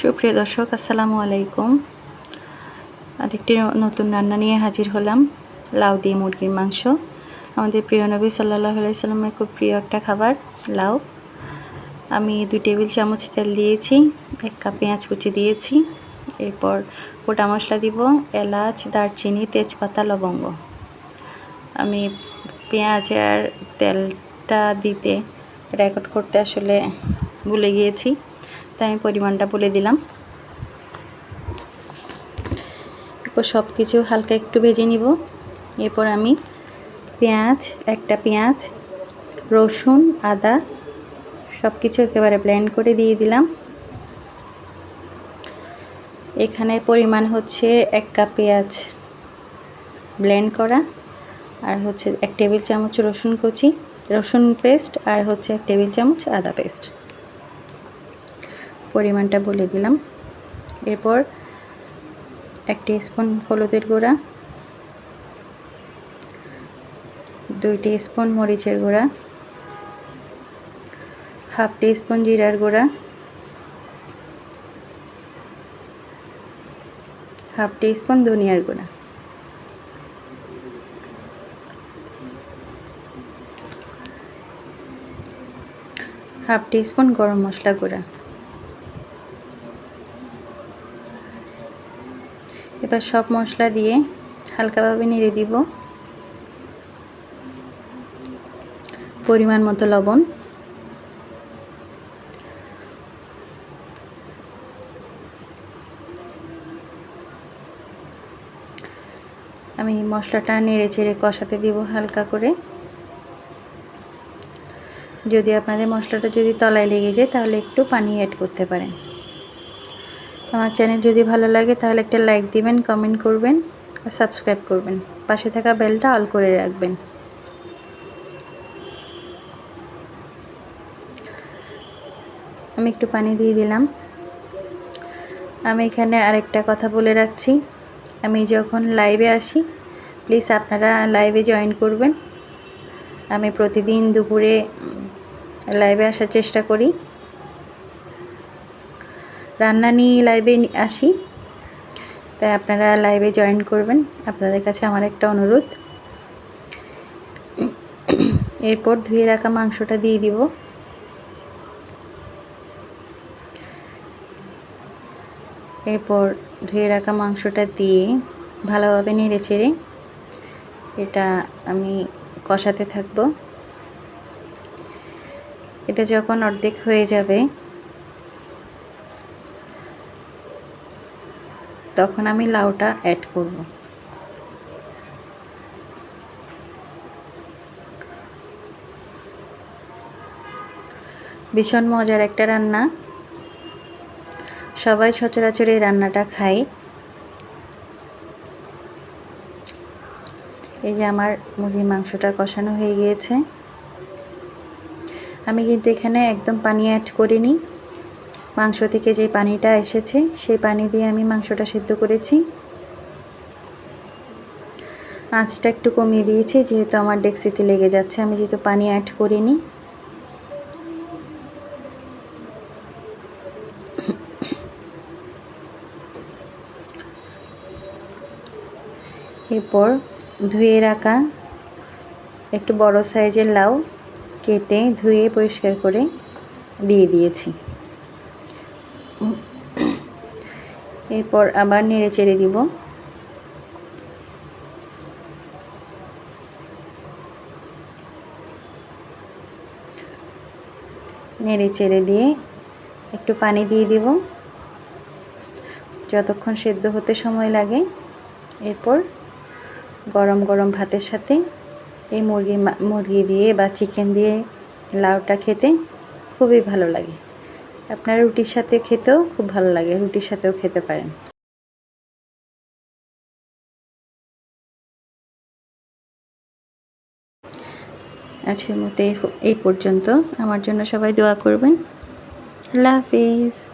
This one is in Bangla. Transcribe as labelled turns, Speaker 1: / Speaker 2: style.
Speaker 1: সুপ্রিয় দর্শক, আসসালামু আলাইকুম। আরেকটি নতুন রান্না নিয়ে হাজির হলাম, লাউ দিয়ে মুরগির মাংস। আমাদের প্রিয় নবী সাল্লাহ সাল্লামের খুব প্রিয় একটা খাবার, লাউ। আমি দুই টেবিল চামচ তেল দিয়েছি, এক কাপ পেঁয়াজ কুচি দিয়েছি। এরপর গোটা মশলা দিব, এলাচ, দারচিনি, তেজপাতা, লবঙ্গ। আমি পেঁয়াজ আর তেলটা দিতে রেকর্ড করতে আসলে ভুলে গিয়েছি। তাই আমি পরিমাণটা বলে দিলাম। এরপর সব কিছু হালকা একটু ভেজে নিব। এরপর আমি পেঁয়াজ, একটা পেঁয়াজ, রসুন, আদা সব কিছু একেবারে ব্লেন্ড করে দিয়ে দিলাম। এখানে পরিমাণ হচ্ছে এক কাপ পেঁয়াজ ব্লেন্ড করা আর হচ্ছে এক টেবিল চামচ রসুন কুচি, রসুন পেস্ট আর হচ্ছে এক টেবিল চামচ আদা পেস্ট পরিমাণটা বলে দিলাম। এরপর এক স্পুন হলুদের গুঁড়া দুই স্পুন মরিচের গুঁড়া, হাফ স্পুন জিরার গুঁড়া, হাফ স্পুন ধনিয়ার গুঁড়া। হাফ স্পুন গরম মশলা গুঁড়া। এবার সব মশলা দিয়ে হালকাভাবে নেড়ে দিব। পরিমাণ মতো লবণ। আমি মশলাটা নেড়ে চেড়ে কষাতে দিব হালকা করে। যদি আপনাদের মশলাটা যদি তলায় লেগে যায়, তাহলে একটু পানি অ্যাড করতে পারেন। আমার চ্যানেল যদি ভালো লাগে, তাহলে একটা লাইক দিবেন কমেন্ট করবেন, আর সাবস্ক্রাইব করবেন। পাশে থাকা বেলটা অল করে রাখবেন। আমি একটু পানি দিয়ে দিলাম। আমি এখানে আরেকটা কথা বলে রাখছি। আমি যখন লাইভে আসি প্লিজ আপনারা লাইভে জয়েন করবেন। আমি প্রতিদিন দুপুরে লাইভে আসার চেষ্টা করি। রান্না নিয়ে লাইভে আসি। তাই আপনারা লাইভে জয়েন করবেন। আপনাদের কাছে আমার একটা অনুরোধ। এরপর ধুয়ে রাখা মাংসটা দিয়ে দিব। এরপর ধুয়ে রাখা মাংসটা দিয়ে ভালোভাবে নেড়ে চেড়ে এটা আমি কষাতে থাকব। এটা যখন অর্ধেক হয়ে যাবে তখন আমি লাউটা অ্যাড করব। ভীষণ মজার একটা রান্না। সবাই সচরাচর এই রান্নাটা খায়। এই যে আমার মুরগির মাংসটা কষানো হয়ে গিয়েছে। আমি কিন্তু এখানে একদম পানি অ্যাড করিনি। মাংস থেকে যে পানিটা এসেছে, সেই পানি দিয়ে আমি মাংসটা সিদ্ধ করেছি। আঁচটা একটু কমিয়ে দিয়েছি, যেহেতু আমার ডেক্সিতে লেগে যাচ্ছে, আমি যেহেতু পানি অ্যাড করিনি। এরপর ধুয়ে রাখা একটু বড় সাইজের লাউ কেটে ধুয়ে পরিষ্কার করে দিয়ে দিয়েছি। এরপর আবার নেড়ে চেড়ে দিব। নেড়ে চেড়ে দিয়ে একটু পানি দিয়ে দিব। যতক্ষণ সেদ্ধ হতে সময় লাগে। এরপর গরম গরম ভাতের সাথে এই মুরগি মুরগি দিয়ে বা চিকেন দিয়ে লাউটা খেতে খুবই ভালো লাগে। আপনার রুটির সাথে খেতেও খুব ভালো লাগে, রুটির সাথেও খেতে পারেন। আজকের মতো এই পর্যন্ত। আমার জন্য সবাই দোয়া করবেন। আল্লাহ হাফিজ।